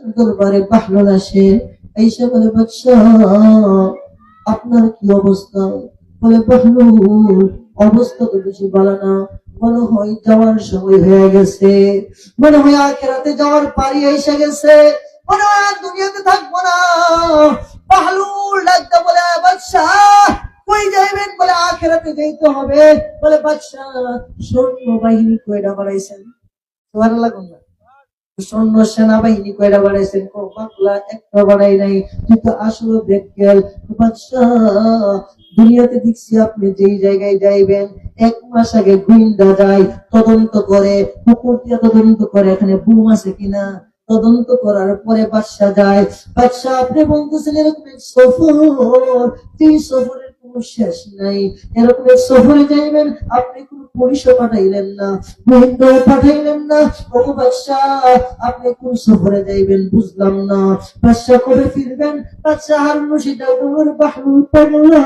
দরবারে বাহলুল আসে এসে বলে বাদশাহ আপনার কি অবস্থা? বলে বাহলুল অবস্থা তো বেশি ভালো না। মনে হয় যাওয়ার সময় হয়ে গেছে। মনে হয় আখেরাতে যাওয়ার পারি এসে গেছে। মনে হয় দুনিয়াতে থাকব না। বাহলুল ডাকতে বলে বাদশাহ কই যাইবেন? বলে, আখেরাতে যেতে হবে। বলে বাদশাহ সৈন্য বাহিনী কয়টা বাড়াইছেন সুবহানাল্লাহ কোন না সৈন্য সেনাবাহিনী কয়টা বাড়াইছেন কো বাংলা একটা বাড়াই নাই। কিন্তু আসলে বেকাল দুনিয়াতে দেখছি আপনি যেই জায়গায় যাইবেন, এক মাস আগে গুইন্দা যায়, তদন্ত করে পুকুর দিয়ে তদন্ত করে, এখানে বুম আছে কিনা? তদন্ত করার পরে বাদশাহ যায়। বাদশাহ, আপনি বলতেছেন এরকম সফর সফরের কোনো শেষ নাই। এরকম এক সফরে যাইবেন, আপনি কোন পুলিশও পাঠাইলেন না গোয়েন্দাও পাঠাইলেন না। ও বাদশাহ, আপনি কোন সফরে যাইবেন বুঝলাম না। বাদশাহ কবে ফিরবেন? বাদশাহ হারুন রশিদ আব্দুল বাহরুল পাগলা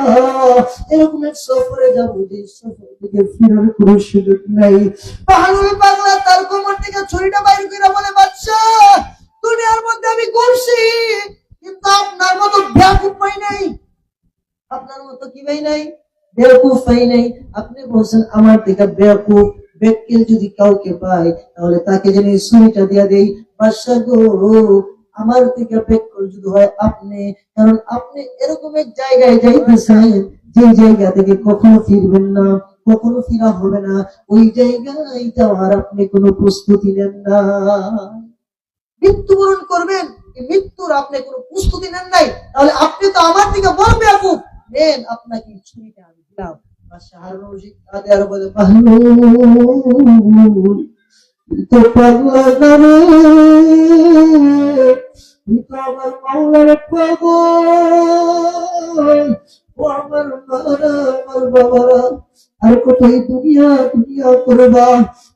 এরকম এক সফরে যাব যে সফর থেকে ফিরার কোনো সুযোগ নাই। বাহরুল পাগলা তার কোমর থেকে ছুরিটা বাইর করে বলে, বাদশাহ, দুনিয়ার মধ্যে আমি করছি কিন্তু আপনার মতো ব্যাকুপ পাই নাই। আপনার মতো কি ভাই নাই বেয়াকুফ পাই নাই। আপনি বলছেন, আমার থেকে বেয়াকুফ বেকিল যদি কাউকে পাই তাহলে তাকে যেন ছুরিটা দিয়া দেই। বাদশাহ গো, আমার থেকে বেকল যদি হয় আপনি, কারণ আপনি এরকম এক জায়গায় যাইতেছেন যে জায়গা থেকে কখনো ফিরবেন না, কখনো ফিরা হবে না, ওই জায়গায় যাওয়ার আপনি কোনো প্রস্তুতি নেন না। মৃত্যুবরণ করবেন মৃত্যুর আপনি কোনো প্রস্তুতি নেন নাই, তাহলে আপনি তো আমার দিকে বড় বেয়াকুফ নেন আপনাকে ছুরিটা আমি দিলাম। আর বলে আর কোথায় দুনিয়া দুনিয়া করবা?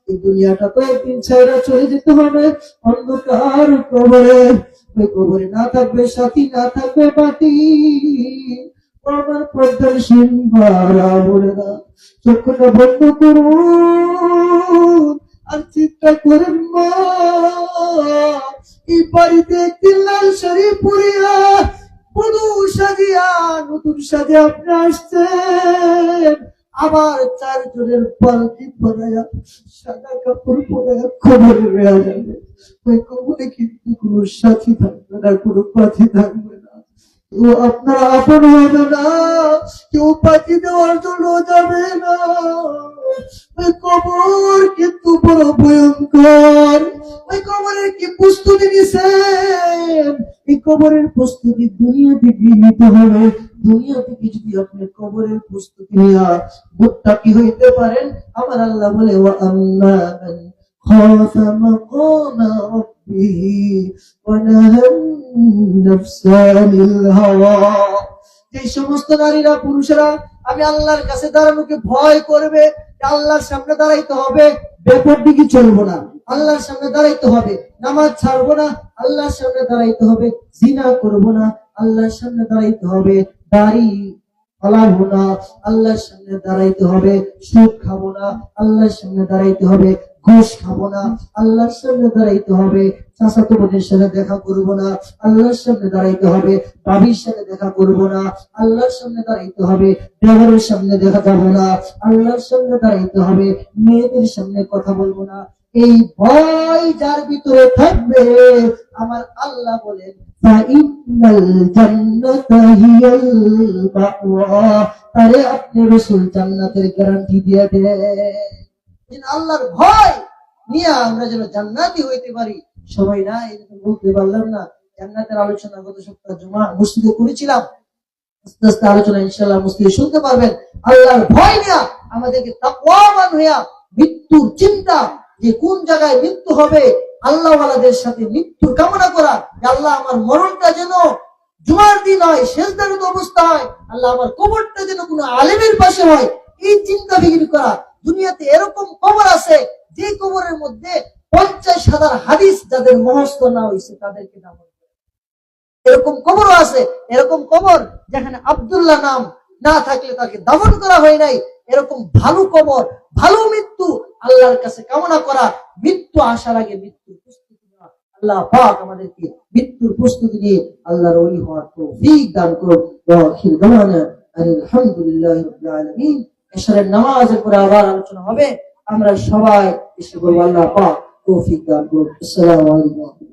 এই দুনিয়াটা তো একদিন ছেড়ে চলে যেতে হবে। অন্ধকার কবরে, ওই কবরে না থাকবে সাথী, না থাকবে বাতি। আমার বলে না বন্ধ আর চিন্তা করেন মা এই বাড়িতে পরিয়া পুরু সাজিয়া, নতুন সাজে আপনি আসছেন। আবার চারজনের পালকি বানায়া সাদা কাপড় পরে খবর নেওয়া যাবে। ওই কবরে কিন্তু কোনো সাথী থাকবে না, কোনো পাখি থাকবে আপনার আপন হবে না কেউ পাখি দেওয়ার জন্য যাবে না। কবর কিন্তু বড় ভয়ঙ্কর। ওই কবরের কি প্রস্তুতি নিছেন? এই কবরের প্রস্তুতি দুনিয়া থেকে নিতে হবে? দুনিয়া থেকে যদি আপনি কবরের প্রস্তুতি নেওয়া মুত্তাকি হইতে পারেন? আমার আল্লাহ বলে, ওয়া আম্মা মাকামা রাব্বিহি ওয়া নাহান নাফসা আনিল হাওয়া যে সমস্ত নারীরা, পুরুষেরা, আমি আল্লাহর কাছে দাঁড়ানোকে ভয় করবে, আল্লাহর সামনে দাঁড়াইতে হবে বেপর দিকে চলবো না। আল্লাহর সামনে দাঁড়াইতে হবে, নামাজ ছাড়বো না, আল্লাহর সামনে দাঁড়াইতে হবে, জিনা করব না, আল্লাহর সামনে দাঁড়াইতে হবে, দাড়ি ফলাবো না, আল্লাহর সামনে দাঁড়াইতে হবে, সুদ খাব না, আল্লাহর সামনে দাঁড়াইতে হবে ঘুষ খাব না। আল্লাহর সামনে দাঁড়াইতে হবে। সাথে দেখা করব না। আল্লাহর সামনে দাঁড়াইতে হবে। বাবির সাথে দেখা করব না। আল্লাহর সামনে দাঁড়াইতে হবে। দেওয়ারের সামনে দেখা যাব না। আল্লাহর সামনে দাঁড়াইতে হবে। মেয়েদের সামনে কথা বলব না। এই ভয় যার ভিতরে থাকবে, আমার আল্লাহ বলেন তারে আপনি রাসূল জান্নাতের গ্যারান্টি দিয়ে দেন। আল্লাহর ভয় নিয়ে আমরা যেন জান্নাতি হইতে পারি। সবাই না এরকম বলতে পারলাম না। জান্নাতের আলোচনা গত সপ্তাহ জমা মসজিদে করেছিলাম। আস্তে আস্তে আলোচনা ইনশাল্লাহ মসজিদে শুনতে পারবেন। আল্লাহর ভয় নিয়ে আমাদেরকে তাকওয়াবান হইয়া মৃত্যুর চিন্তা যে কোন জায়গায় মৃত্যু হবে আল্লাহ আল্লাহওয়ালাদের সাথে মৃত্যুর কামনা করা, যে আল্লাহ আমার মরণটা যেন জুমার দিন হয় শেষ দাঁড়িত অবস্থা হয় আল্লাহ আমার কবরটা যেন কোনো আলেমের পাশে হয়, এই চিন্তা বিক্রি করা দুনিয়াতে এরকম কবর আছে, যে কবরের মধ্যে পঞ্চাশ হাজার হাদিস যাদের মহস্ত না হয়েছে তাদেরকে নাম এরকম কবরও আছে, এরকম কবর যেখানে আব্দুল্লাহ নাম না থাকলে তাকে দাফন করা হয় নাই। এরকম ভালো কবর, ভালো মৃত্যু, আল্লাহর কাছে কামনা করা, মৃত্যু আসার আগে মৃত্যু প্রস্তুতি নেওয়া। আল্লাহ পাক আমাদেরকে মৃত্যুর প্রস্তুতি নিয়ে আল্লাহর ওলি হওয়ার তৌফিক দান করুন আলহামদুলিল্লাহি আলামিন। এশারের নামাজ পরে আবার আলোচনা হবে। আমরা সবাই এসে বলব, আল্লাহ পাক তৌফিক দান করুন আসসালামু আলাইকুম।